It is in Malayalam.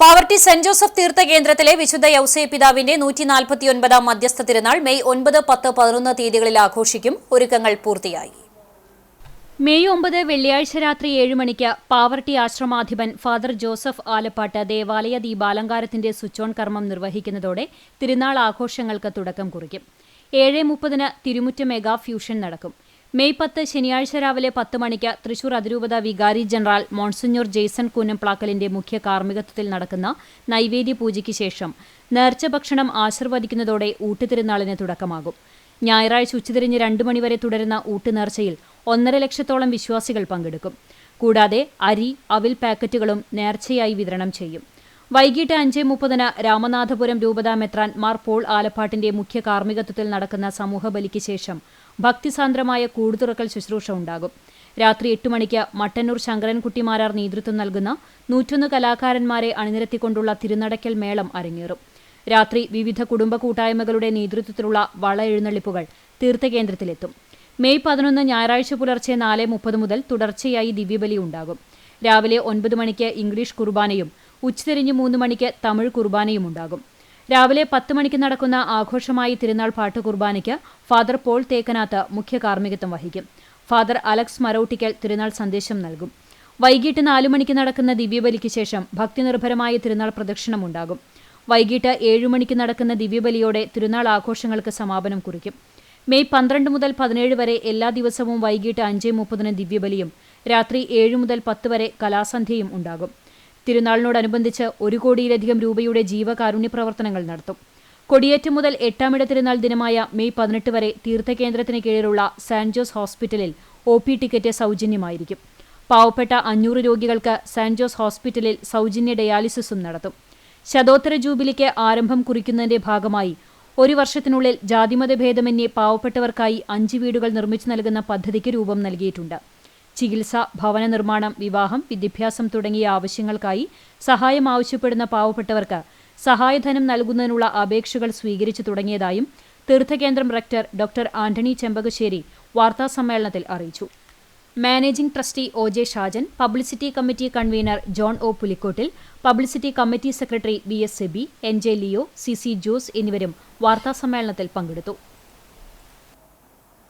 പാവർട്ടി സെന്റ് ജോസഫ് തീർത്ഥ കേന്ദ്രത്തിലെ വിശുദ്ധ യൗസേ പിതാവിന്റെ നൂറ്റി നാൽപ്പത്തിയൊൻപതാം മധ്യസ്ഥ തിരുനാൾ മെയ് ഒൻപത് പത്ത് പതിനൊന്ന് തീയതികളിൽ ആഘോഷിക്കും. ഒരുക്കങ്ങൾ പൂർത്തിയായി. മെയ് ഒമ്പത് വെള്ളിയാഴ്ച രാത്രി ഏഴ് മണിക്ക് പാവർട്ടി ആശ്രമാധിപൻ ഫാദർ ജോസഫ് ആലപ്പാട്ട് ദേവാലയ ദീപാലങ്കാരത്തിന്റെ സ്വിച്ച് ഓൺ കർമ്മം നിർവഹിക്കുന്നതോടെ തിരുനാൾ ആഘോഷങ്ങൾക്ക് തുടക്കം കുറിക്കും. ഏഴ് മുപ്പതിന് തിരുമുറ്റ മെഗാ ഫ്യൂഷൻ നടക്കും. മെയ് പത്ത് ശനിയാഴ്ച രാവിലെ പത്ത് മണിക്ക് തൃശൂർ അതിരൂപത വികാരി ജനറൽ മോൺസിഞ്ഞൂർ ജെയ്സൺ കൂനംപ്ലാക്കലിന്റെ മുഖ്യ കാർമ്മികത്വത്തിൽ നടക്കുന്ന നൈവേദ്യ പൂജയ്ക്ക് ശേഷം നേർച്ച ഭക്ഷണം ആശീർവദിക്കുന്നതോടെ ഊട്ടുതിരുന്നാളിന് തുടക്കമാകും. ഞായറാഴ്ച ഉച്ചതിരിഞ്ഞ് രണ്ടു മണിവരെ തുടരുന്ന ഊട്ടുനേർച്ചയിൽ ഒന്നര ലക്ഷത്തോളം വിശ്വാസികൾ പങ്കെടുക്കും. കൂടാതെ അരി അവിൽ പാക്കറ്റുകളും നേർച്ചയായി വിതരണം ചെയ്യും. വൈകിട്ട് അഞ്ച് മുപ്പതിന് രാമനാഥപുരം രൂപതാ മെത്രാൻ മാർ പോൾ ആലപ്പാട്ടിന്റെ മുഖ്യ കാർമ്മികത്വത്തിൽ നടക്കുന്ന സമൂഹബലിക്ക് ശേഷം ഭക്തിസാന്ദ്രമായ കൂടുതുറക്കൽ ശുശ്രൂഷ ഉണ്ടാകും. രാത്രി എട്ട് മണിക്ക് മട്ടന്നൂർ ശങ്കരൻകുട്ടിമാരാർ നേതൃത്വം നൽകുന്ന നൂറ്റൊന്ന് കലാകാരന്മാരെ അണിനിരത്തിക്കൊണ്ടുള്ള തിരുനടയ്ക്കൽ മേളം അരങ്ങേറും. രാത്രി വിവിധ കുടുംബ കൂട്ടായ്മകളുടെ നേതൃത്വത്തിലുള്ള വള എഴുന്നള്ളിപ്പുകൾ തീർത്ഥകേന്ദ്രത്തിലെത്തും. മെയ് പതിനൊന്ന് ഞായറാഴ്ച പുലർച്ചെ നാല് മുപ്പത് മുതൽ തുടർച്ചയായി ദിവ്യബലി ഉണ്ടാകും. രാവിലെ ഒൻപത് മണിക്ക് ഇംഗ്ലീഷ് കുർബാനയും ഉച്ചതിരിഞ്ഞ് മൂന്ന് മണിക്ക് തമിഴ് കുർബാനയും ഉണ്ടാകും. രാവിലെ പത്ത് മണിക്ക് നടക്കുന്ന ആഘോഷമായി തിരുനാൾ പാട്ട് കുർബാനയ്ക്ക് ഫാദർ പോൾ തേക്കനാത്ത് മുഖ്യ കാർമ്മികത്വം വഹിക്കും. ഫാദർ അലക്സ് മറൌട്ടിക്കൽ തിരുനാൾ സന്ദേശം നൽകും. വൈകിട്ട് നാലു മണിക്ക് നടക്കുന്ന ദിവ്യബലിക്ക് ശേഷം ഭക്തിനിർഭരമായ തിരുനാൾ പ്രദക്ഷിണം ഉണ്ടാകും. വൈകിട്ട് ഏഴു മണിക്ക് നടക്കുന്ന ദിവ്യബലിയോടെ തിരുനാൾ ആഘോഷങ്ങൾക്ക് സമാപനം കുറിക്കും. മെയ് പന്ത്രണ്ട് മുതൽ പതിനേഴ് വരെ എല്ലാ ദിവസവും വൈകിട്ട് അഞ്ച് മുപ്പതിന് ദിവ്യബലിയും രാത്രി ഏഴ് മുതൽ പത്ത് വരെ കലാസന്ധ്യയും ഉണ്ടാകും. തിരുനാളിനോടനുബന്ധിച്ച് ഒരു കോടിയിലധികം രൂപയുടെ ജീവകാരുണ്യ പ്രവർത്തനങ്ങൾ നടത്തും. കൊടിയേറ്റം മുതൽ എട്ടാമിട തിരുനാൾ ദിനമായ മെയ് പതിനെട്ട് വരെ തീർത്ഥകേന്ദ്രത്തിന് കീഴിലുള്ള സാന്റ് ജോസ് ഹോസ്പിറ്റലിൽ ഒ പി ടിക്കറ്റ് സൗജന്യമായിരിക്കും. പാവപ്പെട്ട അഞ്ഞൂറ് രോഗികൾക്ക് സാന്റ് ജോസ് ഹോസ്പിറ്റലിൽ സൗജന്യ ഡയാലിസിസും നടത്തും. ശതോത്തര ജൂബിലിക്ക് ആരംഭം കുറിക്കുന്നതിന്റെ ഭാഗമായി ഒരു വർഷത്തിനുള്ളിൽ ജാതിമത ഭേദമന്യേ പാവപ്പെട്ടവർക്കായി അഞ്ച് വീടുകൾ നിർമ്മിച്ചു നൽകുന്ന പദ്ധതിക്ക് രൂപം നൽകിയിട്ടുണ്ട്. ചികിത്സ ഭവന നിർമ്മാണം വിവാഹം വിദ്യാഭ്യാസം തുടങ്ങിയ ആവശ്യങ്ങൾക്കായി സഹായം ആവശ്യപ്പെടുന്ന പാവപ്പെട്ടവർക്ക് സഹായധനം നൽകുന്നതിനുള്ള അപേക്ഷകൾ സ്വീകരിച്ചു തുടങ്ങിയതായും തീർത്ഥകേന്ദ്രം റക്ടർ ഡോക്ടർ ആന്റണി ചെമ്പകശ്ശേരി വാർത്താസമ്മേളനത്തിൽ അറിയിച്ചു. Managing trustee O J Shajan publicity committee convener John O Pulikottil publicity committee secretary V S Sebi N J Leo C C Jose എന്നിവരും വാർത്താസമ്മേളനത്തിൽ പങ്കെടുത്തു.